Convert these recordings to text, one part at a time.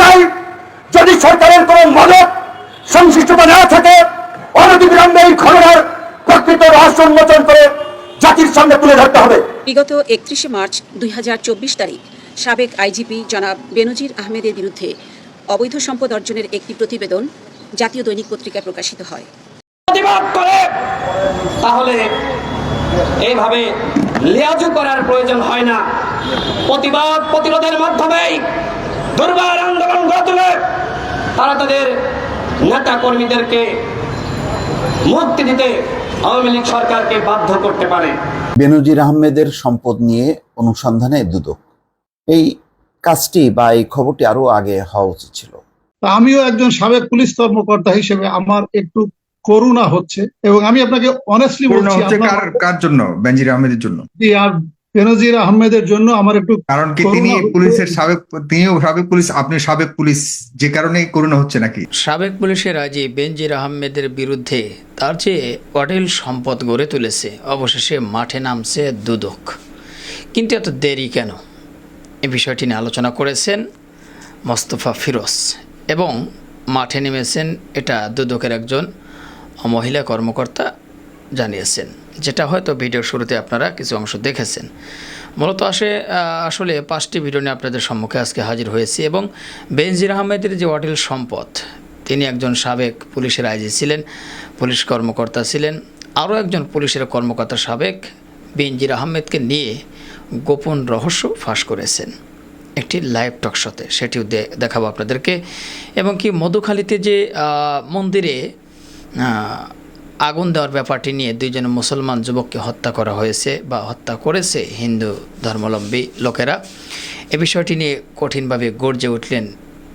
চাই যদি সরকারের কোনো মদত সংশ্লিষ্টতা না থাকে অনতিবিলম্বে এই ঘটনার প্রকৃত রহস্য উন্মোচন করে জাতির সামনে তুলে ধরতে হবে। বিগত একত্রিশে মার্চ দুই তারিখ সাবেক আইজিপি জনাব বেনজির আহমেদের বিরুদ্ধে অবৈধ সম্পদ অর্জনের একটি প্রতিবেদন জাতীয় দৈনিক পত্রিকায় প্রকাশিত হয়। প্রতিবাদ করে তাহলে এইভাবে লিয়াজু করার প্রয়োজন হয় না। প্রতিবাদ প্রতিরোধের মাধ্যমেই দুর্বার আন্দোলন গড়ে তুলে তারা তাদের নেতা কর্মীদেরকে মুক্তি দিতে আওয়ামী লীগ সরকারকে বাধ্য করতে পারে। বেনজির আহমেদের সম্পদ নিয়ে অনুসন্ধানে দুদক। এই কাজটি বা এই খবরটি আরও আগে হওয়া উচিত ছিল। তা আমিও একজন সাবেক পুলিশ কর্মকর্তা হিসেবে আমার একটু করুণা হচ্ছে এবং আমি আপনাকে অনেস্টলি বলছি কার জন্য? বেনজির আহমেদের জন্য। বেনজির আহমেদের জন্য আমার একটু কারণ কি তিনি পুলিশের সাবেক তিনিও সাবেক পুলিশ আপনি সাবেক পুলিশ যে কারণে করোনা হচ্ছে নাকি? সাবেক পুলিশের আজই বেনজির আহমেদের বিরুদ্ধে তার যে অটেল সম্পদ গড়ে তুলেছে। অবশেষে মাঠে নামছে দুদক। কিন্তু এত দেরি কেন? এই বিষয়টি নিয়ে আলোচনা করেছেন মোস্তফা ফিরোজ এবং মাঠে নেমেছেন এটা দুদকের একজন মহিলা কর্মকর্তা জানিয়েছেন। যেটা হয়তো ভিডিওর শুরুতে আপনারা কিছু অংশ দেখেছেন। মূলত আসে আসলে পাঁচটি ভিডিও নিয়ে আপনাদের সম্মুখে আজকে হাজির হয়েছি এবং বেনজির আহমেদের যে অটেল সম্পদ, তিনি একজন সাবেক পুলিশের আইজি ছিলেন, পুলিশ কর্মকর্তা ছিলেন, আরও একজন পুলিশের কর্মকর্তা সাবেক বেনজির আহমেদকে নিয়ে গোপন রহস্য ফাঁস করেছেন। একটি লাইভ টক শোতে, সেটিও দেখাবো আপনাদেরকে। এবং কি মধুখালীতে যে মন্দিরে আগুন দেওয়ার ব্যাপারটি নিয়ে দুইজন মুসলমান যুবককে হত্যা করা হয়েছে বা হত্যা করেছে হিন্দু ধর্মাবলম্বী লোকেরা। এ বিষয়টি নিয়ে কঠিনভাবে গর্জে উঠলেন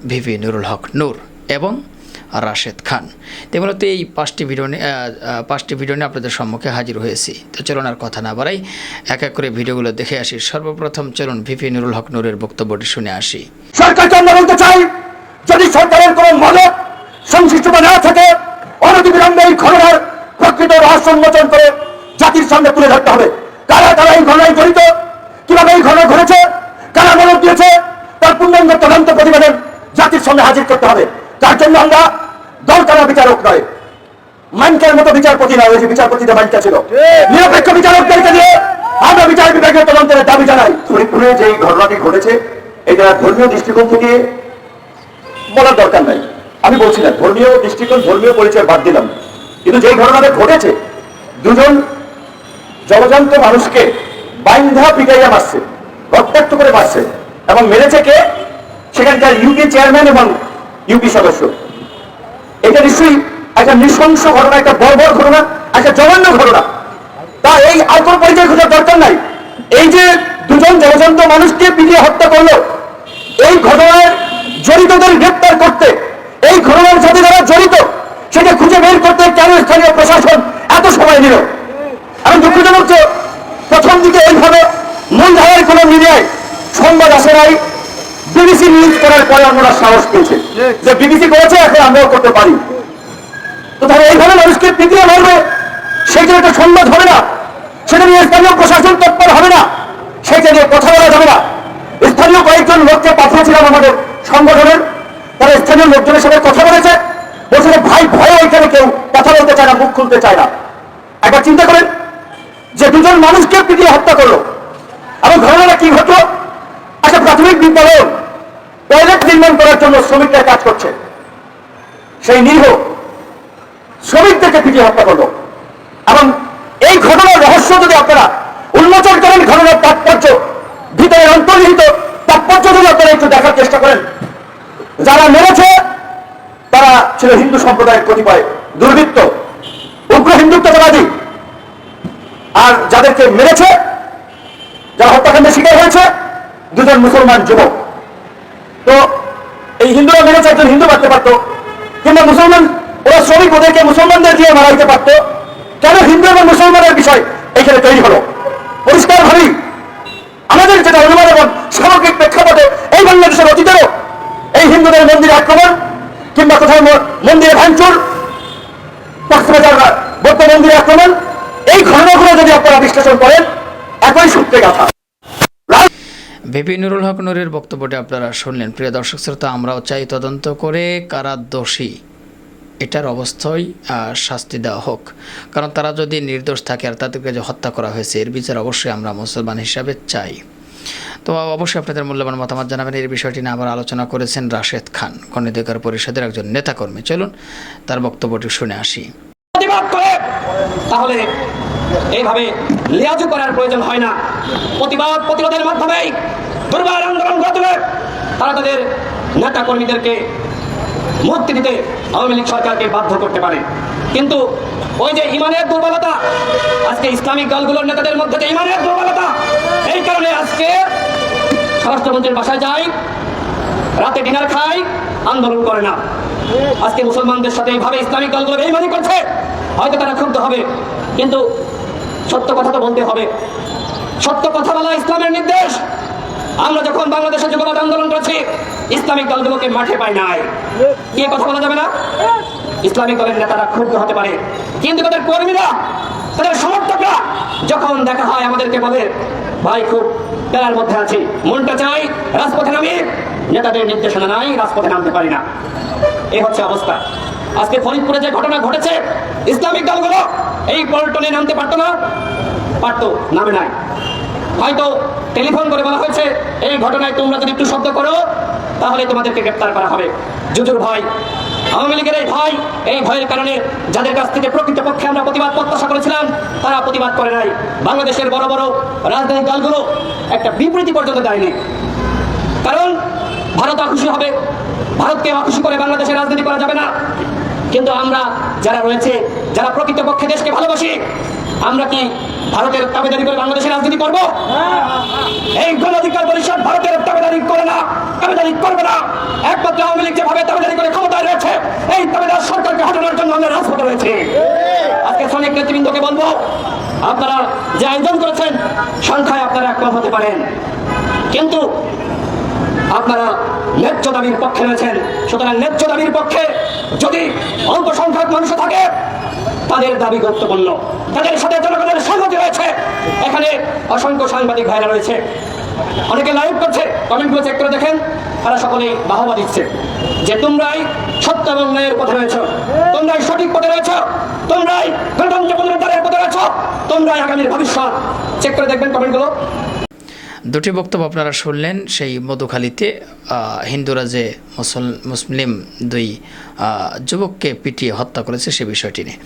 ভিভি নুরুল হক নূর এবং রাশেদ খান। তো মূলত এই পাঁচটি ভিডিও পাঁচটি ভিডিও নিয়ে আপনাদের সম্মুখে হাজির হয়েছি। তো চলুন আর কথা না বাড়াই, এক এক করে ভিডিওগুলো দেখে আসি। সর্বপ্রথম চলুন ভিপি নুরুল হক নূরের বক্তব্যটি শুনে আসি। সরকারকে চাই, যদি সরকারের কোনো মদত ঘটনার প্রকৃত রহস্য উন্মোচন করে জাতির সামনে তুলে ধরতে হবে। কারা কারা এই ঘটনায় জড়িত? কীভাবে এই ঘটনা ঘটেছে? কারা মদত দিয়েছে? তার পূর্ণাঙ্গ তদন্ত প্রতিবেদন জাতির সামনে হাজির করতে হবে। তার জন্য আমরা দরকার বিচারক নয়। মানকের মতো বিচারপতি নয় ওই যে বিচারপতিতে মানকা ছিল। নিরপেক্ষ বিচারকদেরকে দিয়ে আমরা বিচার বিভাগীয় তদন্তের দাবি জানাই। ফরিদপুরে যে ঘটনাটি ঘটেছে এটা ধর্মীয় দৃষ্টিকোণ থেকে বলার দরকার নাই। আমি বলছি না ধর্মীয় দৃষ্টিকোণ ধর্মীয় পরিচয় বাদ দিলাম। কিন্তু যে ঘটনাটা ঘটেছে, দুজন জলজান্ত মানুষকে বাইন্ধা পিটাইয়া মারছে, রক্তাক্ত করে মারছে এবং মেরেছে কে? সেখানকার ইউপি চেয়ারম্যান এবং ইউপি সদস্য। এটা নিশ্চয়ই একটা নৃশংস ঘটনা, একটা বর্বর ঘটনা, একটা জঘন্য ঘটনা। তা এই আর পরিচয় খোঁজার দরকার নাই। এই যে দুজন জলজন্ত মানুষকে পিটিয়ে হত্যা করল, এই ঘটনার জড়িতদের গ্রেপ্তার করতে, এই ঘটনার সাথে যারা জড়িত সেটা খুঁজে বের করতে কেন স্থানীয় প্রশাসন এত সময় নিল? আমি দুঃখজনক যে প্রথম দিকে এইভাবে মূলধারার কোনো মিডিয়ায় সংবাদ আসে নাই। বিবিসি নিউজ করার পরে আমরা সাহস পেয়েছে যে বিবিসি করেছে, এখন আমরাও করতে পারি। তো তাহলে এইভাবে মানুষকে পিটিয়ে মারবে সেইটা একটা সংবাদ হবে না। সেটা নিয়ে স্থানীয় প্রশাসন তৎপর হবে না। সেটা নিয়ে কথা বলা যাবে না। স্থানীয় কয়েকজন লোককে পাঠিয়েছিলাম আমাদের সংগঠনের। তারা স্থানীয় লোকজনের সাথে কথা বলেছে। বলছে ভাই, ভয়ে ওইখানে কেউ কথা বলতে চায় না, মুখ খুলতে চায় না। একবার চিন্তা করেন যে দুজন মানুষকে পিটিয়ে হত্যা করল। এবং ঘটনাটা কি ঘটলো? আচ্ছা প্রাথমিক বিদ্যালয় টয়লেট নির্মাণ করার জন্য শ্রমিকরা কাজ করছে। সেই নিরীহ শ্রমিকদেরকে পিটিয়ে হত্যা করল। এবং এই ঘটনার রহস্য যদি আপনারা উন্মোচন করেন, ঘটনার তাৎপর্য ভিতরে অন্তর্নিহিত তাৎপর্য যদি আপনারা একটু দেখার চেষ্টা করেন যারা মেরেছে তারা ছিল হিন্দু সম্প্রদায়ের কতিপয় দুর্বৃত্ত, উগ্র হিন্দুত্ববাদী আর যাদেরকে মেরেছে, যারা হত্যাকাণ্ডের শিকার হয়েছে, দুজন মুসলমান যুবক। তো এই হিন্দুরা মেরেছে, একজন হিন্দু মারতে পারতো, কিংবা মুসলমান, ওরা শ্রমিক ওদেরকে মুসলমানদের দিয়ে মারাইতে পারতো, কেন হিন্দু এবং মুসলমানের বিষয় এখানে তৈরি হলো? পরিষ্কার ভাবেই আমাদের যেটা অনুমান এবং সামগ্রিক প্রেক্ষাপটে এই বাংলাদেশের অতীতেও এই হিন্দুদের মন্দিরে আক্রমণ কিংবা কোথাও মন্দিরে ভাঙচুর? বৌদ্ধ মন্দিরে আক্রমণ? এই ঘটনাগুলো যদি আপনারা বিশ্লেষণ করেন, একই সূত্রে গাথা। ভিপি নুরুল হক নুরের বক্তব্যটি আপনারা শুনলেন। প্রিয় দর্শক শ্রোতা, আমরাও চাই তদন্ত করে কারা দোষী, এটার অবস্থায় শাস্তি দেওয়া হোক। কারণ তারা যদি নির্দোষ থাকে আর তাদেরকে যে হত্যা করা হয়েছে, এর বিচার অবশ্যই আমরা মুসলমান হিসাবে চাই। তো অবশ্যই আপনাদের মূল্যবান মতামত জানাবেন। এই বিষয়টি নিয়ে আবার আলোচনা করেছেন রাশেদ খান, গণধিকার পরিষদের একজন নেতাকর্মী। চলুন, তার বক্তব্যটি শুনে আসি। তাহলে এইভাবে লিয়াজু করার প্রয়োজন হয় না। প্রতিবাদ প্রতিবাদের মাধ্যমেই দুর্বার আন্দোলন ঘটবে। তারা তাদের নেতা কর্মীদেরকে মুক্তি দিতে আওয়ামী লীগ সরকারকে বাধ্য করতে পারে। কিন্তু ওই যে ইমানের দুর্বলতা, আজকে ইসলামিক দলগুলোর নেতাদের মধ্যে যে ইমানের দুর্বলতা, এই কারণে আজকে স্বরাষ্ট্রমন্ত্রীর বাসায় যায় রাতে ডিনার খায় আন্দোলন করে না। আজকে মুসলমানদের সাথে এইভাবে ইসলামিক দলগুলো বেইমানি করছে, হয়তো তারা ক্ষুব্ধ হবে, কিন্তু সত্য কথা তো বলতে হবে। সত্য কথা বলা ইসলামের নির্দেশ। আমরা যখন বাংলাদেশে যুগবাদ আন্দোলন করেছি ইসলামিক দলগুলোকে মাঠে পায় নাই। কি কথা বলা যাবে না? ইসলামিক দলের নেতারা ক্ষুব্ধ হতে পারে। কিন্তু তাদের কর্মীরা, তাদের সমর্থকরা যখন দেখা হয় আমাদেরকে বলে, ভাই, খুব প্যারার মধ্যে আছি। মনটা চাই রাজপথে নামি। নেতাদের নির্দেশনা নাই, রাজপথে নামতে পারি না। এই হচ্ছে অবস্থা। আজকে ফরিদপুরে যে ঘটনা ঘটেছে, ইসলামিক দলগুলো এই পল্টনে নামতে পারতো না। পারতো, নামে নাই। হয়তো টেলিফোন করে বলা হয়েছে, এই ঘটনায় তোমরা যদি একটু শব্দ করো তাহলে তোমাদেরকে গ্রেপ্তার করা হবে। জুজুর ভয় আওয়ামী লীগের এই ভয় এই ভয়ের কারণে যাদের কাছ থেকে প্রকৃতপক্ষে আমরা প্রতিবাদ প্রত্যাশা করেছিলাম তারা প্রতিবাদ করে নাই। বাংলাদেশের বড় বড় রাজনৈতিক দলগুলো একটা বিবৃতি পর্যন্ত দেয়নি। কারণ ভারত খুশি হবে ভারতকে অখুশি করে বাংলাদেশে রাজনীতি করা যাবে না। কিন্তু আমরা যারা রয়েছে যারা প্রকৃতপক্ষে দেশকে ভালোবাসি আমরা কি ভারতের তাবেদারি করে বাংলাদেশে রাজনীতি করব? এই গণ অধিকার পরিষদ ভারতের তাবেদারি করবে না। একমাত্র আওয়ামী লীগ যেভাবে তাবেদারি করে ক্ষমতায় রয়েছে, এই তাবেদার সরকারকে হটানোর জন্য আমরা রাজপথে রয়েছে। আজকে শ্রমিক নেতৃবৃন্দকে বলব, আপনারা যে আয়োজন করেছেন, সংখ্যায় আপনারা কম হতে পারেন। কিন্তু আপনারা ন্যায্য দাবির পক্ষে রয়েছেন। সুতরাং ন্যায্য দাবির পক্ষে যদি অল্প সংখ্যক মানুষ থাকে তাদের দাবি গুরুত্বপূর্ণ তাদের সাথে জনগণের সংহতি রয়েছে। এখানে অসংখ্য সাংবাদিক ভাইরা রয়েছে। অনেকে লাইভ করছে কমেন্টগুলো চেক করে দেখেন। তারা সকলেই বাহবা দিচ্ছে যে তোমরাই সত্য এবং ন্যায়ের পথে রয়েছ। তোমরাই সঠিক পথে রয়েছ। তোমরাই গণতন্ত্র পথে রয়েছ। তোমরাই আগামীর ভবিষ্যৎ। চেক করে দেখবেন কমেন্টগুলো দুটি বক্তব্য আপনারা শুনলেন, সেই মধুখালীতে হিন্দুরা যে মুসল, মুসলিম দুই যুবককে পিটিয়ে হত্যা করেছে সে বিষয়টি নিয়ে।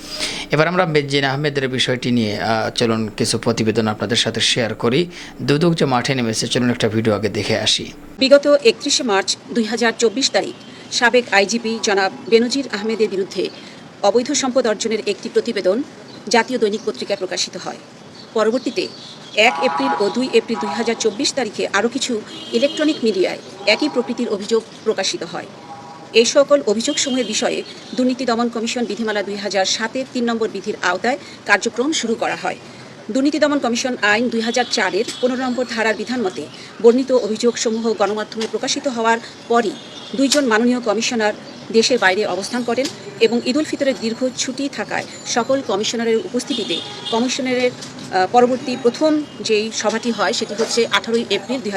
এবার আমরা বেজিন আহমেদের বিষয়টি নিয়ে চলুন কিছু প্রতিবেদন আপনাদের সাথে শেয়ার করি। দুদক যে মাঠে নেমেছে, চলুন একটা ভিডিও আগে দেখে আসি। বিগত একত্রিশে মার্চ দুই হাজার চব্বিশ তারিখ, সাবেক আইজিপি জনাব বেনজির আহমেদের বিরুদ্ধে অবৈধ সম্পদ অর্জনের একটি প্রতিবেদন জাতীয় দৈনিক পত্রিকায় প্রকাশিত হয়। পরবর্তীতে এক এপ্রিল ও দুই এপ্রিল দুই হাজার চব্বিশ তারিখে আরও কিছু ইলেকট্রনিক মিডিয়ায় একই প্রকৃতির অভিযোগ প্রকাশিত হয়। এই সকল অভিযোগসমূহের বিষয়ে দুর্নীতি দমন কমিশন বিধিমালা দুই হাজার সাতের তিন নম্বর বিধির আওতায় কার্যক্রম শুরু করা হয়। দুর্নীতি দমন কমিশন আইন দুই হাজার চারের পনেরো নম্বর ধারার বিধান মতে বর্ণিত অভিযোগসমূহ গণমাধ্যমে প্রকাশিত হওয়ার পরই দুইজন মাননীয় কমিশনার দেশের বাইরে অবস্থান করেন এবং ঈদুল ফিতরের দীর্ঘ ছুটি থাকায় সকল কমিশনারের উপস্থিতিতে কমিশনারের পরবর্তী প্রথম যেই সভাটি হয় সেটি হচ্ছে আঠারোই এপ্রিল দুই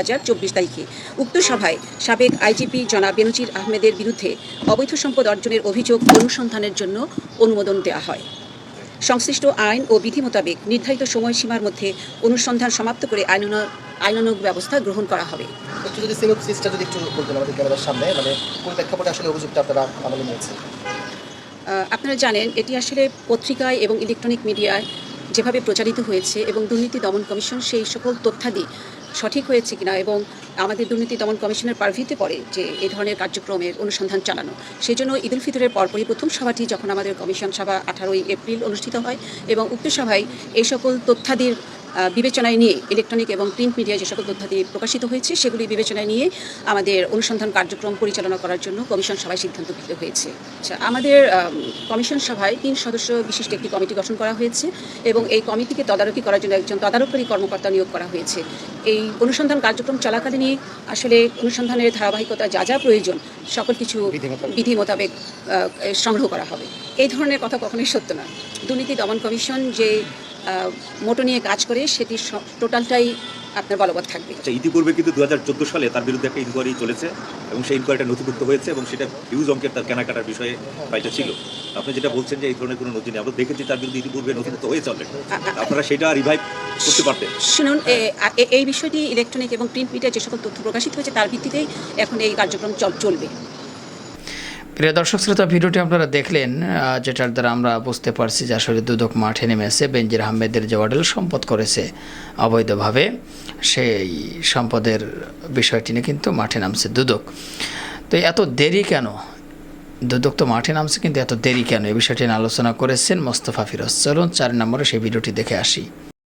তারিখে। উক্ত সভায় সাবেক আইজিপি জনাব বেনজির আহমেদের বিরুদ্ধে অবৈধ সম্পদ অর্জনের অভিযোগ অনুসন্ধানের জন্য অনুমোদন দেওয়া হয়। সংশ্লিষ্ট আইন ও বিধি মোতাবেক নির্ধারিত সময়সীমার মধ্যে অনুসন্ধান সমাপ্ত করে আইনানুগ আইনানুগ ব্যবস্থা গ্রহণ করা হবে। একটু যদি সিনোপসিসটা যদি একটু আমাদের ক্যামেরার সামনে মানে কোন প্রেক্ষাপটে আসলে অভিযোগটা আপনারা নিয়েছেন? আপনারা জানেন, এটি আসলে পত্রিকায় এবং ইলেকট্রনিক মিডিয়ায় যেভাবে প্রচারিত হয়েছে এবং দুর্নীতি দমন কমিশন সেই সকল তথ্যাদি সঠিক হয়েছে কিনা এবং আমাদের দুর্নীতি দমন কমিশনের পারভিতে পড়ে যে এই ধরনের কার্যক্রমের অনুসন্ধান চালানো। সেই জন্য ঈদুল ফিতরের পরপরই প্রথম সভাটি যখন আমাদের কমিশন সভা আঠারোই এপ্রিল অনুষ্ঠিত হয় এবং উক্ত সভায় এই সকল তথ্যাদির বিবেচনায় নিয়ে ইলেকট্রনিক এবং প্রিন্ট মিডিয়ায় যে সকল তথ্যাদি প্রকাশিত হয়েছে সেগুলি বিবেচনায় নিয়ে আমাদের অনুসন্ধান কার্যক্রম পরিচালনা করার জন্য কমিশন সভায় সিদ্ধান্ত গৃহীত হয়েছে। আচ্ছা আমাদের কমিশন সভায় তিন সদস্য বিশিষ্ট একটি কমিটি গঠন করা হয়েছে এবং এই কমিটিকে তদারকি করার জন্য একজন তদারককারী কর্মকর্তা নিয়োগ করা হয়েছে। এই অনুসন্ধান কার্যক্রম চলাকালীনই আসলে অনুসন্ধানের ধারাবাহিকতা যা যা প্রয়োজন সকল কিছু বিধি মোতাবেক। সংগ্রহ করা হবে। এই ধরনের কথা কখনোই সত্য না দুর্নীতি দমন কমিশন যে মোটো নিয়ে কাজ করে সেটি টোটালটাই আপনার বলবৎ থাকবে। আচ্ছা ইতিপূর্বে কিন্তু দুহাজার চোদ্দ সালে তার বিরুদ্ধে একটা ইনকোয়ারি চলেছে এবং সেই ইনকোয়ারিটা নথিভুক্ত হয়েছে এবং সেটা হিউজ অঙ্কের তার কেনাকাটার বিষয়ে ফাইলটা ছিল। আপনি যেটা বলছেন যে এই ধরনের কোনো নথি নেই আমরা দেখেছি তার বিরুদ্ধে ইতিপূর্বে নথিভুক্ত হয়েছে অলরেডি আপনারা সেটা রিভাইভ করতে পারতেন। শুনুন এই বিষয়টি ইলেকট্রনিক এবং প্রিন্ট মিডিয়ায় যে সকল তথ্য প্রকাশিত হয়েছে তার ভিত্তিতেই এখন এই কার্যক্রম চল- চলবে। প্রিয় দর্শক শ্রোতা, ভিডিওটি আপনারা দেখলেন যেটার দ্বারা আমরা বুঝতে পারছি যে আসলে দুদক মাঠে নেমেছে বেনজির আহমেদের যে অডেল সম্পদ করেছে অবৈধভাবে, সেই সম্পদের বিষয়টি নিয়ে কিন্তু মাঠে নামছে দুদক। তো এত দেরি কেন? দুদক তো মাঠে নামছে, কিন্তু এত দেরি কেন? এই বিষয়টি নিয়ে আলোচনা করেছেন মোস্তফা ফিরোজ। চলুন, চার নম্বরে সেই ভিডিওটি দেখে আসি।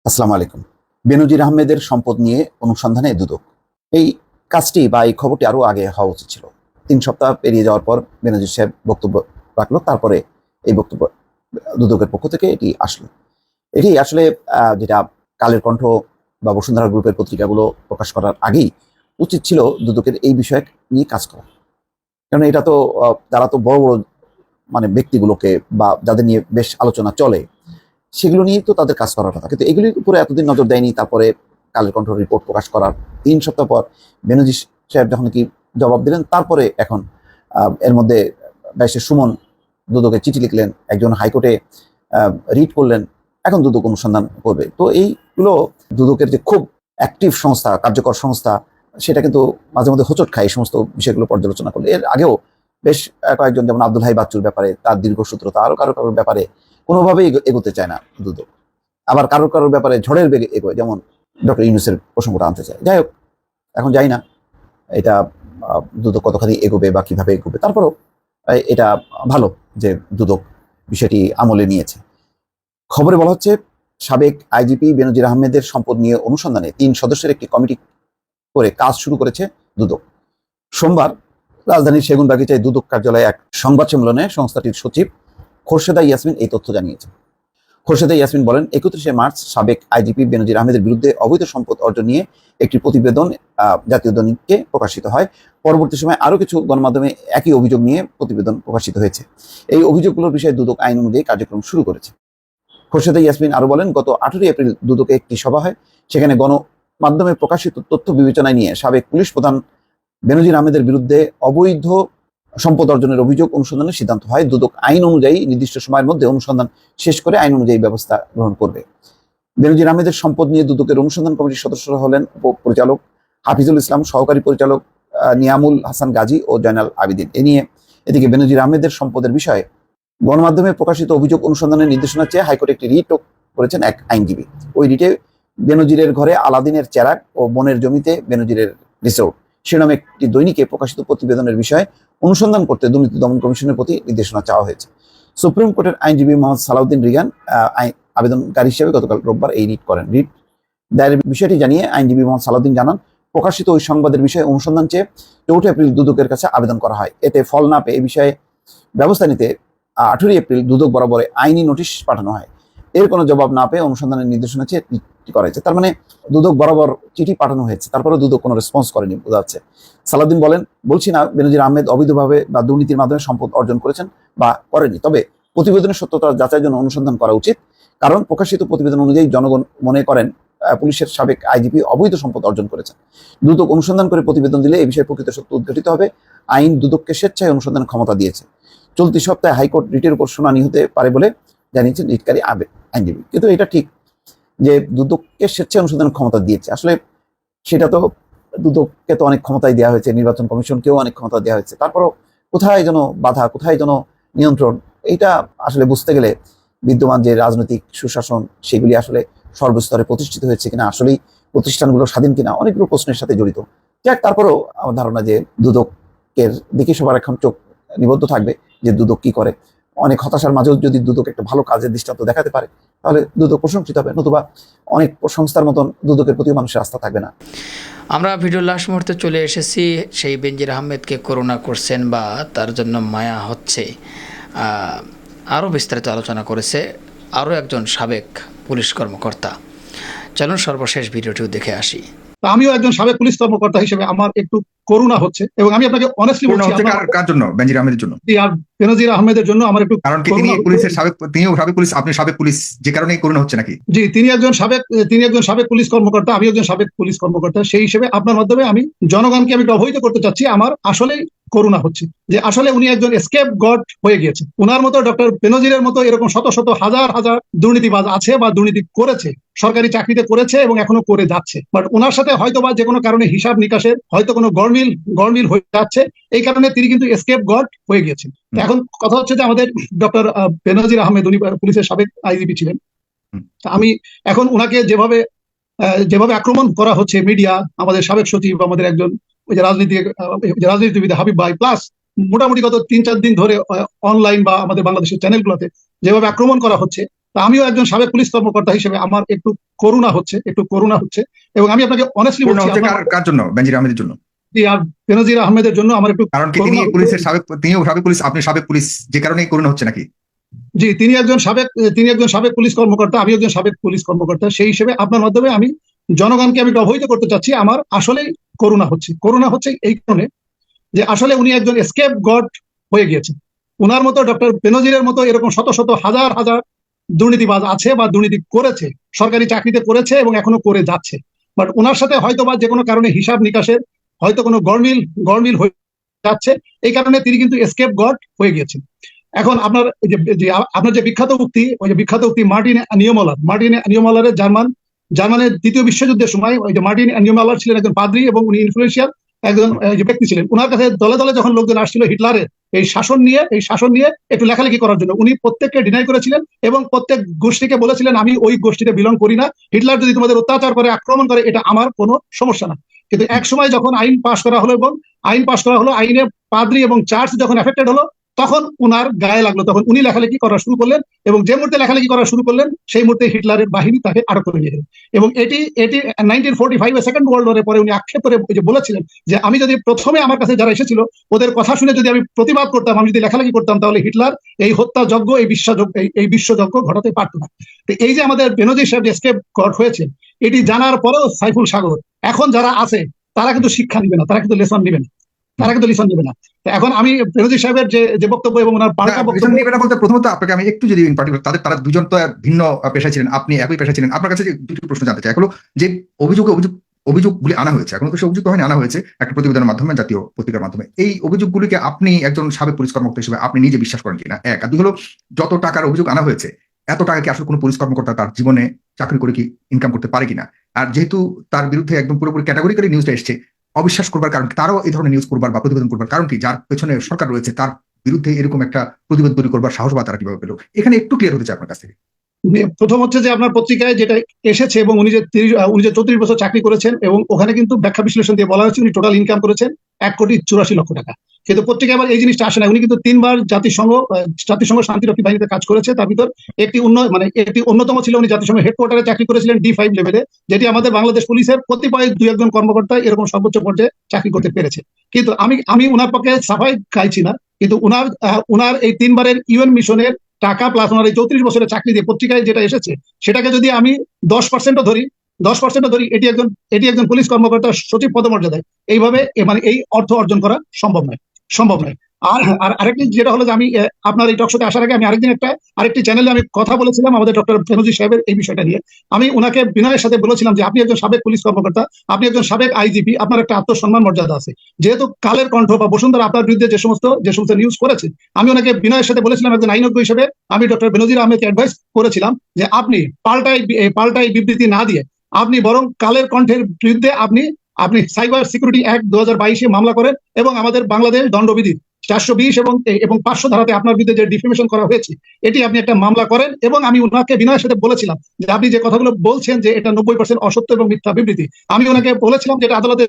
আসসালামু আলাইকুম। বেনজির আহমেদের সম্পদ নিয়ে অনুসন্ধানে দুদক। এই কাজটি বা এই খবরটি আরও আগে হওয়া উচিত ছিল। তিন সপ্তাহ পেরিয়ে যাওয়ার পর বেনজির সাহেব বক্তব্য রাখল, তারপরে এই বক্তব্য, দুদকের পক্ষ থেকে এটি আসলো। এটি আসলে যেটা কালের কণ্ঠ বা বসুন্ধরা গ্রুপের পত্রিকাগুলো প্রকাশ করার আগেই উচিত ছিল দুদকের এই বিষয়ে নিয়ে কাজ করা। কারণ এটা তো তারা তো বড় বড় মানে ব্যক্তিগুলোকে বা যাদের নিয়ে বেশ আলোচনা চলে, সেগুলো নিয়ে তো তাদের কাজ করার কথা। কিন্তু এগুলির উপরে এতদিন নজর দেয়নি, তারপরে কালের কণ্ঠ রিপোর্ট প্রকাশ করার তিন সপ্তাহ পর বেনজি সাহেব যখন কি জবাব দিলেন। তারপরে এখন এর মধ্যে ব্যাসের সুমন দুদকে চিঠি লিখলেন, একজন হাইকোর্টে রিট করলেন, এখন দুদক অনুসন্ধান করবে। তো এইগুলো দুদকের যে খুব অ্যাক্টিভ সংস্থা, কার্যকর সংস্থা, সেটা কিন্তু মাঝে মধ্যে হোঁচট খায় এই সমস্ত বিষয়গুলো পর্যালোচনা করলে। এর আগেও বেশ কয়েকজন, যেমন আব্দুল হাই বাচ্চুর ব্যাপারে, তার দীর্ঘসূত্রতা আরও কারও কারোর ব্যাপারে কোনোভাবেই এগো- এগোতে চায় না দুদক। আবার কারোর কারোর ব্যাপারে ঝড়ের বেগে এগোয়, যেমন ডক্টর ইউনুসের প্রসঙ্গটা আনতে চায়। যাই হোক, এখন যাই না, এটা দুদক কতখানি এগোবে বা কীভাবে এগোবে? তারপরও এটা ভালো যে দুদক বিষয়টি আমলে নিয়েছে। খবরে বলা হচ্ছে, সাবেক আইজিপি বেনজির আহমেদের সম্পদ নিয়ে অনুসন্ধানে তিন সদস্যের একটি কমিটি করে কাজ শুরু করেছে দুদক। সোমবার রাজধানীর সেগুনবাগিচায় দুদক কার্যালয়ে এক সংবাদ সম্মেলনে সংস্থাটির সচিব খোরশেদা ইয়াসমিন এই তথ্য জানিয়েছেন। খোরশেদা ইয়াসমিন বলেন, একত্রিশে মার্চ সাবেক আইজিপি বেনজির আহমেদের বিরুদ্ধে অবৈধ সম্পদ অর্জন নিয়ে একটি প্রতিবেদন জাতীয় দৈনিককে প্রকাশিত হয়। পরবর্তী সময় আরও কিছু গণমাধ্যমে একই অভিযোগ নিয়ে প্রতিবেদন প্রকাশিত হয়েছে। এই অভিযোগগুলোর বিষয়ে দুদক আইন অনুযায়ী কার্যক্রম শুরু করেছে। খোরশেদা ইয়াসমিন আরও বলেন, গত আঠেরোই এপ্রিল দুদকে একটি সভা হয়। সেখানে গণমাধ্যমে প্রকাশিত তথ্য বিবেচনায় নিয়ে সাবেক পুলিশ প্রধান বেনজির আহমেদের বিরুদ্ধে অবৈধ সম্পদ অর্জনের অভিযোগ অনুসন্ধানের সিদ্ধান্ত হয়, দুদক আইন অনুযায়ী নির্দিষ্ট সময়ের মধ্যে অনুসন্ধান শেষ করে আইন অনুযায়ী ব্যবস্থা গ্রহণ করবে। বেনজির আহমেদের সম্পদ নিয়ে দুদকের অনুসন্ধান কমিটির সদস্যরা হলেন উপপরিচালক হাফিজুল ইসলাম, সহকারী পরিচালক নিয়ামুল হাসান গাজী ও জয়নাল আবিদিন। এ নিয়ে এদিকে বেনজির আহমেদের সম্পদের বিষয়ে গণমাধ্যমে প্রকাশিত অভিযোগ অনুসন্ধানের নির্দেশনা চেয়ে হাইকোর্টে একটি রিট করেছেন এক আইনজীবী। ওই রিটে বেনজিরের ঘরে আলাদিনের চেরাক ও বনের জমিতে বেনজিরের রিসোর্ট। শিরোনামে একটি দৈনিকে প্রকাশিত প্রতিবেদনের বিষয়ে অনুসন্ধান করতে দুর্নীতি দমন কমিশনের প্রতি নির্দেশনা চাওয়া হয়েছে। সুপ্রিম কোর্টের আইনজীবী মোহাম্মদ সালাউদ্দিন রিগান আবেদনকারী হিসেবে গতকাল রোববার এই রিট করেন। রিট দায়ের বিষয়টি জানিয়ে আইনজীবী মোহাম্মদ সালাউদ্দিন জানান, প্রকাশিত ওই সংবাদের বিষয়ে অনুসন্ধান চেয়ে চৌঠা এপ্রিল দুদকের কাছে আবেদন করা হয়। এতে ফল না পেয়ে এই বিষয়ে ব্যবস্থা নিতে আঠেরোই এপ্রিল দুদক বরাবরে আইনি নোটিশ পাঠানো হয়। এর কোনো জবাব না পেয়ে অনুসন্ধানের নির্দেশনা চেয়ে রিটটি করা হয়েছে? তার মানে দুদক বরাবর চিঠি পাঠানো হয়েছে। তারপরে দুদক কোনো রেসপন্স করেনি, বোঝা যাচ্ছে। সালাউদ্দিন বলেন, বলছি না, বেনজির আহমেদ অবৈধভাবে বা দুর্নীতির মাধ্যমে সম্পদ অর্জন করেছেন বা করেনি তবে প্রতিবেদনের সত্যতা যাচাইয়ের জন্য অনুসন্ধান করা উচিত। কারণ প্রকাশিত প্রতিবেদন অনুযায়ী জনগণ মনে করেন পুলিশের সাবেক আইজিপি অবৈধ সম্পদ অর্জন করেছেন। দুদক অনুসন্ধান করে প্রতিবেদন দিলে এই বিষয়ে প্রকৃত সত্য উদ্ঘাটিত হবে। আইন দুদককে স্বেচ্ছায় অনুসন্ধানের ক্ষমতা দিয়েছে। চলতি সপ্তাহে হাইকোর্ট রিটের উপর শুনানি হতে পারে বলে জানিয়েছেন রিটকারী আবে- আইনজীবী। কিন্তু এটা ঠিক যে দুদককে স্বেচ্ছা অনুসন্ধানের ক্ষমতা দিয়েছে। আসলে সেটা তো দুদককে তো অনেক ক্ষমতাই দেওয়া হয়েছে, নির্বাচন কমিশনকেও অনেক ক্ষমতা দেওয়া হয়েছে। তারপরও কোথায় যেন বাধা, কোথায় যেন নিয়ন্ত্রণ, এইটা আসলে বুঝতে গেলে বিদ্যমান যে রাজনৈতিক সুশাসন, সেগুলি আসলে সর্বস্তরে প্রতিষ্ঠিত হয়েছে কিনা, আসলেই প্রতিষ্ঠানগুলো স্বাধীন কিনা, অনেকগুলো প্রশ্নের সাথে জড়িত। যাক, তারপরেও আমার ধারণা যে দুদকের দিকে সবার এখন চোখ নিবদ্ধ থাকবে যে দুদক কি করে। অনেক হতাশার মাঝেও যদি দুদক একটা ভালো কাজের দৃষ্টান্ত দেখাতে পারে তাহলে দুদক প্রশংসিত হবে নতুবা অনেক সংস্থার মতন দুদকের প্রতি মানুষের আস্থা থাকবে না। আমরা ভিডিও লাস্ট মুহূর্তে চলে এসেছি সেই বেনজির আহমেদকে করোনা করছেন বা তার জন্য মায়া হচ্ছে। আহ, আরও বিস্তারিত আলোচনা করেছে আরও একজন সাবেক পুলিশ কর্মকর্তা। চলুন সর্বশেষ ভিডিওটিও দেখে আসি। তা আমিও একজন সাবেক পুলিশ কর্মকর্তা হিসেবে আমার একটু করুণা হচ্ছে। এবং আমি আপনাকে অনেস্টলি বলছি কার জন্য? বেনজির আহমেদের জন্য? জি, আর বেনজির আহমেদের জন্য আমার একটু কারণ তিনি পুলিশের সাবেক তিনিও সাবেক পুলিশ আপনি সাবেক পুলিশ যে কারণেই করোনা হচ্ছে নাকি? জি তিনি একজন সাবেক তিনি একজন সাবেক পুলিশ কর্মকর্তা আমি একজন সাবেক পুলিশ কর্মকর্তা সেই হিসেবে আপনার মাধ্যমে আমি জনগণকে আমি একটু অবহিত করতে চাচ্ছি। আমার আসলেই করুণা হচ্ছে যে আসলে উনি একজন এসকেপ গড হয়ে গিয়েছে। উনার মতো ডক্টর বেনজিরের মতো এরকম শত শত হাজার হাজার দুর্নীতিবাজ আছে বা দুর্নীতি করেছে সরকারি চাকরিতে করেছে এবং এখনও করে যাচ্ছে। বাট ওনার সাথে হয়তো বা যে কোনো কারণে হিসাব নিকাশের হয়তো কোনো গরমিল গরমিল হয়ে যাচ্ছে। এই কারণে তিনি কিন্তু এসকেপ গড হয়ে গিয়েছেন। এখন কথা হচ্ছে যে আমাদের ডক্টর বেনজির আহমেদ উনি পুলিশের সাবেক আইজিপি ছিলেন। আমি এখন উনাকে যেভাবে যেভাবে আক্রমণ করা হচ্ছে মিডিয়া আমাদের সাবেক সচিব আমাদের একজন ওই যে রাজনীতি রাজনীতিবিদ হাবিব ভাই প্লাস মোটামুটি গত তিন চার দিন ধরে অনলাইন বা আমাদের বাংলাদেশের চ্যানেলগুলোতে যেভাবে আক্রমণ করা হচ্ছে তা আমিও একজন সাবেক পুলিশ কর্মকর্তা হিসেবে আমার একটু করুণা হচ্ছে একটু করুণা হচ্ছে। এবং আমি আপনাকে অনেস্টলি বলছি কার জন্য? বেনজির আহমেদের জন্য। আর বেনজির আহমেদের জন্য আমার একটু কারণ কি তিনি পুলিশের সাবেক তিনিও সাবেক পুলিশ আপনি সাবেক পুলিশ যে কারণেই করোনা হচ্ছে নাকি? জি তিনি একজন সাবেক তিনি একজন সাবেক পুলিশ কর্মকর্তা আমি একজন সাবেক পুলিশ কর্মকর্তা সেই হিসেবে আপনার মাধ্যমে আমি জনগণকে আমি অবহিত করতে চাচ্ছি আমার আসলেই করুণা হচ্ছে। করুণা হচ্ছে এই কারণে যে আসলে উনি একজন স্কেপ গড হয়ে গিয়েছেন। উনার মতো ডক্টর বেনজিরের মতো এরকম শত শত হাজার হাজার দুর্নীতিবাজ আছে বা দুর্নীতি করেছে সরকারি চাকরিতে করেছে এবং এখনও করে যাচ্ছে। বাট ওনার সাথে হয়তো বা যে কোনো কারণে হিসাব নিকাশের হয়তো কোনো গরমিল গরমিল হয়ে যাচ্ছে। এই কারণে তিনি কিন্তু এসকেপ গড হয়ে গিয়েছেন। এখন আপনার যে আপনার যে বিখ্যাত উক্তি, ওই যে বিখ্যাত উক্তি মার্টিন নিয়মলার মার্টিন নিয়মলারের জার্মান, জার্মানের দ্বিতীয় বিশ্বযুদ্ধের সময় ওই যে মার্টিন নিয়মলার ছিলেন একজন পাদ্রী এবং উনি ইনফ্লুয়েন্সিয়াল একজন ব্যক্তি ছিলেন। ওনার কাছে দলে দলে যখন লোকজন আসছিল হিটলারের এই শাসন নিয়ে, এই শাসন নিয়ে একটু লেখালেখি করার জন্য উনি প্রত্যেককে ডিনাই করেছিলেন এবং প্রত্যেক গোষ্ঠীকে বলেছিলেন, আমি ওই গোষ্ঠীতে বিলং করি না। হিটলার যদি তোমাদের অত্যাচার করে, আক্রমণ করে, এটা আমার কোনো সমস্যা না। কিন্তু এক সময় যখন আইন পাশ করা হলো এবং আইন পাশ করা হলো আইনে পাদ্রি এবং চার্চ যখন এফেক্টেড হলো তখন উনার গায়ে লাগল। তখন উনি লেখালেখি করা শুরু করলেন এবং যে মুহূর্তে লেখালেখি করা শুরু করলেন, সেই মুহূর্তে হিটলারের বাহিনী তাকে আটক করে নিয়ে এবং এটি এটি nineteen forty five second world ওয়ারের পরে উনি আক্ষেপ করে যে বলেছিলেন যে, আমি যদি প্রথমে আমার কাছে যারা এসেছিল, ওদের কথা শুনে যদি আমি প্রতিবাদ করতাম, আমি যদি লেখালেখি করতাম, তাহলে হিটলার এই হত্যা যজ্ঞ এই বিশ্বযজ্ঞ, এই- বিশ্বযজ্ঞ ঘটাতে পারত না। তো এই যে আমাদের বেনজির সাহেব এসকেপ কট হয়েছে, এটি জানার পরেও সাইফুল সাগর, এখন যারা আছে, তারা কিন্তু শিক্ষা নিবে না, তারা কিন্তু লেসন নিবে না। তারা কিন্তু লিসন নিবে না। এখন আমি সাহেবের যে যে বক্তব্য এবং ওনার পাল্টা বক্তব্য নিবে না বলতে প্রথমত আপনাকে আমি একটু যদি ইন পার্টিকুলার তাদের তারা দুজন তো ভিন্ন পেশায় ছিলেন আপনি একই পেশায় ছিলেন। আপনার কাছে দুটি প্রশ্ন জানতে চাই। হলো যে অভিযোগে অভিযোগ অভিযোগগুলি আনা হয়েছে। এখনও তো সে অভিযোগ হয়নি আনা হয়েছে একটা প্রতিবেদনের মাধ্যমে জাতীয় পত্রিকার মাধ্যমে। এই অভিযোগগুলিকে আপনি একজন সাবেক পুলিশ কর্মকর্তা হিসেবে আপনি নিজে বিশ্বাস করেন কিনা? এক। আর দুই হলো যত টাকার অভিযোগ আনা হয়েছে এত টাকা কি আসলে কোনো পুলিশ কর্মকর্তা তার জীবনে চাকরি করে কি ইনকাম করতে পারে কিনা? আর যেহেতু তার বিরুদ্ধে একদম পুরোপুরি ক্যাটাগরিক্যালি নিউজটা এসছে অবিশ্বাস করবার কারণ তারাও এই ধরনের নিউজ করবার বা প্রতিবেদন করবার কারণ কি? যার পেছনে সরকার রয়েছে, তার বিরুদ্ধে এরকম একটা প্রতিবেদন তৈরি করবার সাহস বা তারা কীভাবে পেল? এখানে একটু ক্লিয়ার হতে চাই আপনার কাছ থেকে। প্রথম হচ্ছে যে আপনার পত্রিকায় যেটা এসেছে এবং উনি যে উনি যে চৌত্রিশ বছর চাকরি করেছেন এবং ওখানে কিন্তু ব্যাখ্যা বিশ্লেষণ দিয়ে বলা হয়েছে উনি টোটাল ইনকাম করেছেন এক কোটি চুরাশি লক্ষ টাকা। কিন্তু পত্রিকায় আবার এই জিনিসটা আসে না। উনি কিন্তু তিনবার জাতিসংঘ জাতিসংঘ শান্তিরক্ষী বাহিনীতে কাজ করেছে। তার ভিতর একটি অন্য মানে একটি অন্যতম ছিল উনি জাতিসংঘ হেডকোয়ার্টারে চাকরি করেছিলেন ডি ফাইভ লেভেলে যেটি আমাদের বাংলাদেশ পুলিশের কতিপয় দুই একজন কর্মকর্তা এরকম সর্বোচ্চ পর্যায়ে চাকরি করতে পেরেছে। কিন্তু আমি আমি উনার পক্ষে সাফাই গাইছি না। কিন্তু উনার উনার এই তিনবারের ইউএন মিশনের টাকা প্লাস ওনার এই চৌত্রিশ বছরের চাকরি দিয়ে পত্রিকায় যেটা এসেছে, সেটাকে যদি আমি দশ পার্সেন্টও ধরি, দশ পার্সেন্টও ধরি, এটি একজন এটি একজন পুলিশ কর্মকর্তা সচিব পদমর্যাদায়। এইভাবে মানে এই অর্থ অর্জন করা সম্ভব নয় সম্ভব নয়। আর আর আরেকটি যেটা হলো যে আমি আপনার এই টকশোতে আসার আগে আমি আরেকদিন একটা, আরেকটি চ্যানেলে আমি কথা বলেছিলাম আমাদের ডক্টর ফেনুজি সাহেবের এই বিষয়টা নিয়ে। আমি উনাকে বিনয়ের সাথে বলেছিলাম যে আপনি একজন সাবেক পুলিশ কর্মকর্তা, আপনি একজন সাবেক আইজিপি, আপনার একটা আত্মসম্মান মর্যাদা আছে। যেহেতু কালের কণ্ঠ বা বসুন্ধরা আপনার বিরুদ্ধে যে সমস্ত যে সমস্ত নিউজ করেছে, আমি ওনাকে বিনয়ের সাথে বলেছিলাম একজন আইনজ্ঞ হিসেবে, আমি ডক্টর বেনজির আহমেদকে অ্যাডভাইস করেছিলাম যে আপনি পাল্টাই পাল্টাই বিবৃতি না দিয়ে আপনি বরং কালের কণ্ঠের বিরুদ্ধে আপনি আপনি সাইবার সিকিউরিটি অ্যাক্ট দু হাজার মামলা করেন এবং আমাদের বাংলাদেশ দণ্ডবিধি চারশো বিশ এবং এবং পাঁচশো ধারাতে আপনার বিরুদ্ধে যে ডিফেমেশন করা হয়েছে এটি আপনি একটা মামলা করেন এবং আমি ওনাকে বিনয়ের সাথে বলেছিলাম যে আপনি যে কথাগুলো বলছেন যে এটা নব্বই পার্সেন্ট অসত্য এবং মিথ্যা বিবৃতি আমি ওনাকে বলেছিলাম যে এটা আদালতে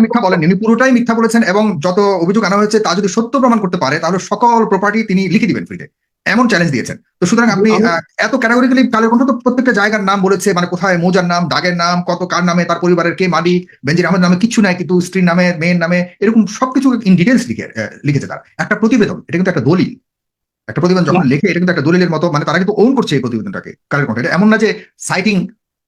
মিথ্যা বলেন উনি পুরোটাই মিথ্যা বলেছেন এবং যত অভিযোগ আনা হয়েছে তা যদি সত্য প্রমাণ করতে পারে তাহলে সকল প্রপার্টি তিনি লিখে দিবেন ফ্রিতে এমন চ্যালেঞ্জ দিয়েছেন। তো সুতরাং আপনি এত ক্যাটাগরিক্যালি কালের কণ্ঠ তো প্রত্যেকটা জায়গার নাম বলেছে মানে কোথায় মৌজার নাম দাগের নাম কত কার নামে তার পরিবারের কে মালিক বেঞ্জির আহমেদ নামে কিছু নাই কিন্তু স্ত্রীর নামে মেয়ের নামে এরকম সবকিছু ইন ডিটেলস লিখে লিখেছে তার। একটা প্রতিবেদন এটা কিন্তু একটা দলিল। একটা প্রতিবেদন যখন লেখে এটা কিন্তু একটা দলিলের মতো মানে তারা কিন্তু ওন করছে এই প্রতিবেদনটাকে কালের কণ্ঠ এটা এমন না যে citing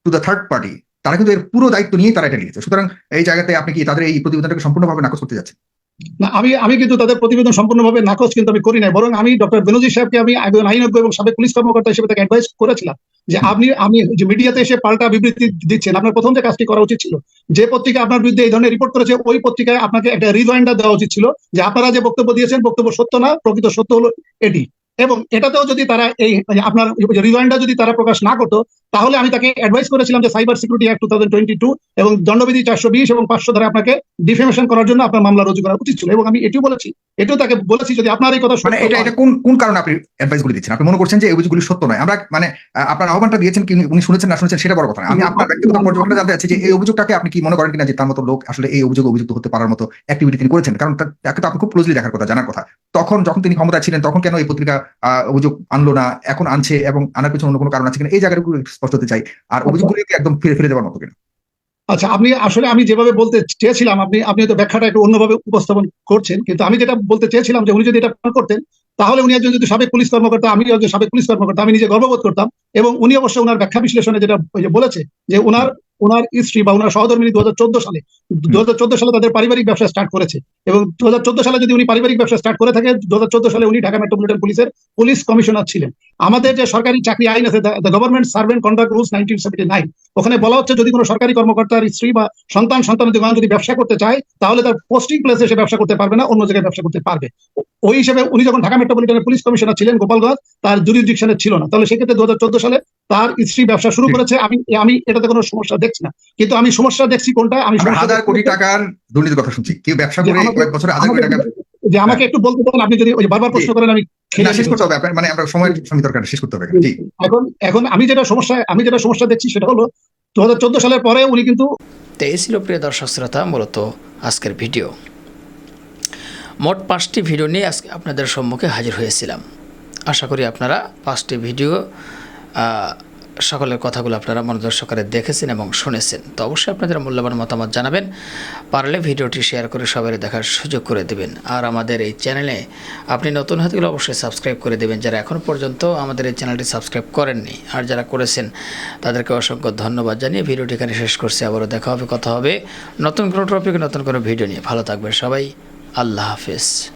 to the third party তারা কিন্তু এর পুরো দায়িত্ব নিয়ে তারা এটা লিখেছে। সুতরাং এই জায়গাতে আপনি কি তাদের এই প্রতিবেদনটাকে সম্পূর্ণভাবে নাকচ করতে যাচ্ছেন? না, আমি আমি কিন্তু তাদের প্রতিবেদন সম্পূর্ণভাবে নাকচ কিন্তু আমি করি নাই। বরং আমি ডক্টর বেনজির সাহেবকে আমি একজন আইনজ্ঞ এবং সাবেক পুলিশ কর্মকর্তা হিসেবে তাকে অ্যাডভাইস করেছিলাম যে আপনি আমি যে মিডিয়াতে এসে পাল্টা বিবৃতি দিচ্ছেন, আপনার প্রথম যে কাজটি করা উচিত ছিল, যে পত্রিকা আপনার বিরুদ্ধে এই ধরনের রিপোর্ট করেছে, ওই পত্রিকায় আপনাকে একটা রিমাইন্ডার দেওয়া উচিত ছিল যে আপনারা যে বক্তব্য দিয়েছেন, বক্তব্য সত্য না, প্রকৃত সত্য হলো এটি। এবং এটাতেও যদি তারা এই, আপনার রিমাইন্ডার যদি তারা প্রকাশ না করতো তাহলে আমি তাকে অ্যাডভাইস করেছিলাম যে cyber security act two thousand twenty two এবং দণ্ডবিধি চারশো বিশ এবং পাঁচশো ধারা আপনাকে ডিফেমেশন করার জন্য আপনার মামলা রুজু করা উচিত ছিল। এবং আমি এটিও বলেছি এটিও তাকে বলেছি যদি আপনার এই কথা মানে সত্য এটা এটা কোন কোন কারণে আপনি অ্যাডভাইস গুলি দিচ্ছেন? আপনি মনে করছেন যে এই অভিযোগগুলি সত্য নয়। আমরা মানে আপনার আহ্বানটা দিয়েছেন কি উনি শুনেছেন না শুনেছেন সেটা বড় কথা আমি আপনার ব্যক্তিগত পর্যবেক্ষণটা জানতে চাচ্ছি যে এই অভিযোগটাকে আপনি কি মনে করেন কিনা যে তার মতো লোক আসলে এই অভিযোগে অভিযুক্ত হতে পারার মতো অ্যাক্টিভিটি তিনি করেছেন? কারণ তাকে তো আপনি খুব ক্লোজলি দেখার কথা জানার কথা। তখন যখন তিনি ক্ষমতা ছিলেন তখন কেন এই পত্রিকা আহ, অভিযোগ আনলো না এখন আনছে এবং আনার পিছনে অন্য কোনো কারণ আছে কিনা? এই জায়গাগুলো স্পষ্ট হতে চাই। আর অভিযোগগুলি একদম ফিরে ফিরে দেওয়ার মতো কিনা? আচ্ছা আপনি আসলে আমি যেভাবে বলতে চেয়েছিলাম আপনি আপনি হয়তো ব্যাখ্যাটা একটু অন্যভাবে উপস্থাপন করছেন কিন্তু আমি যেটা বলতে চেয়েছিলাম যে উনি যদি এটা প্রমাণ করতেন তাহলে উনি একজন যদি সাবেক পুলিশ কর্মকর্তা আমি একজন সাবেক পুলিশ কর্মকর্তা আমি নিজে গর্ববোধ করতাম এবং উনি অবশ্যই ওনার ব্যাখ্যা বিশ্লেষণে যেটা বলেছে যে ওনার ওনার স্ত্রী বা ওনার সহধর্মিনী দু সালে। দু হাজার চোদ্দ সালে তাদের পারিবারিক ব্যবসা স্টার্ট করেছে। এবং দু হাজার চোদ্দ সালে যদি উনি পারিবারিক ব্যবসা স্টার্ট করে থাকে দু হাজার চোদ্দ সালে উনি ঢাকা মেট্রোপলিটন পুলিশের পুলিশ কমিশনার ছিলেন। আমাদের যে সরকারি চাকরি আইন আছে the government servant conduct rules nineteen seventy nine ওখানে বলা হচ্ছে যদি কোনো সরকারি কর্মকর্তার স্ত্রী বা সন্তান সন্তান যদি ব্যবসা করতে চায়, তাহলে তার পোস্টিং প্লেসে সে ব্যবসা করতে পারবে না, অন্য জায়গায় ব্যবসা করতে পারবে। ওই হিসেবে উনি যখন ঢাকা মেট্রোপলিটনের পুলিশ কমিশনার ছিলেন, গোপালগঞ্জ, তার জুরিসডিকশনে ছিল না। তাহলে সেক্ষেত্রে দু হাজার চোদ্দ সালে তার স্ত্রী ব্যবসা শুরু করেছে। আমি আমি এটাতে কোনো সমস্যা দেখছি না। কিন্তু আমি সমস্যা দেখছি কোনটা আমি হাজার কোটি টাকার দুর্নীতির কথা শুনছি। কেউ ব্যবসা করে আমাকে- কয়েক বছরে হাজার কোটি টাকা যে আমাকে একটু বলতে পারেন আপনি যদি ওই বারবার প্রশ্ন করেন আমি শেষ করতে হবে। আপনার- মানে আমরা সময়ের সঙ্গে দরকার শেষ করতে হবে এখন। এখন আমি যেটা সমস্যা আমি যেটা সমস্যা দেখছি সেটা হলো দু হাজার চোদ্দ সালের পরে উনি কিন্তু তো এই ছিল প্রিয় দর্শক শ্রোতা মূলত আজকের ভিডিও। মোট পাঁচটি ভিডিও নিয়ে আজকে আপনাদের সম্মুখে হাজির হয়েছিলাম। আশা করি আপনারা পাঁচটি ভিডিও সকলের কথাগুলো আপনারা মনোযোগ সহকারে দেখেছেন এবং শুনেছেন। তো অবশ্যই আপনাদের মূল্যবান মতামত জানাবেন। পারলে ভিডিওটি শেয়ার করে সবাই দেখার সুযোগ করে দেবেন। আর আমাদের এই চ্যানেলে আপনি নতুন হাতগুলো অবশ্যই সাবস্ক্রাইব করে দেবেন। যারা এখন পর্যন্ত আমাদের এই চ্যানেলটি সাবস্ক্রাইব করেননি আর যারা করেছেন, তাদেরকে অসংখ্য ধন্যবাদ জানিয়ে ভিডিওটি এখানে শেষ করছি। আবারও দেখা হবে, কথা হবে নতুন কোনো টপিক নতুন কোনো ভিডিও নিয়ে। ভালো থাকবেন সবাই। আল্লাহ হাফেজ।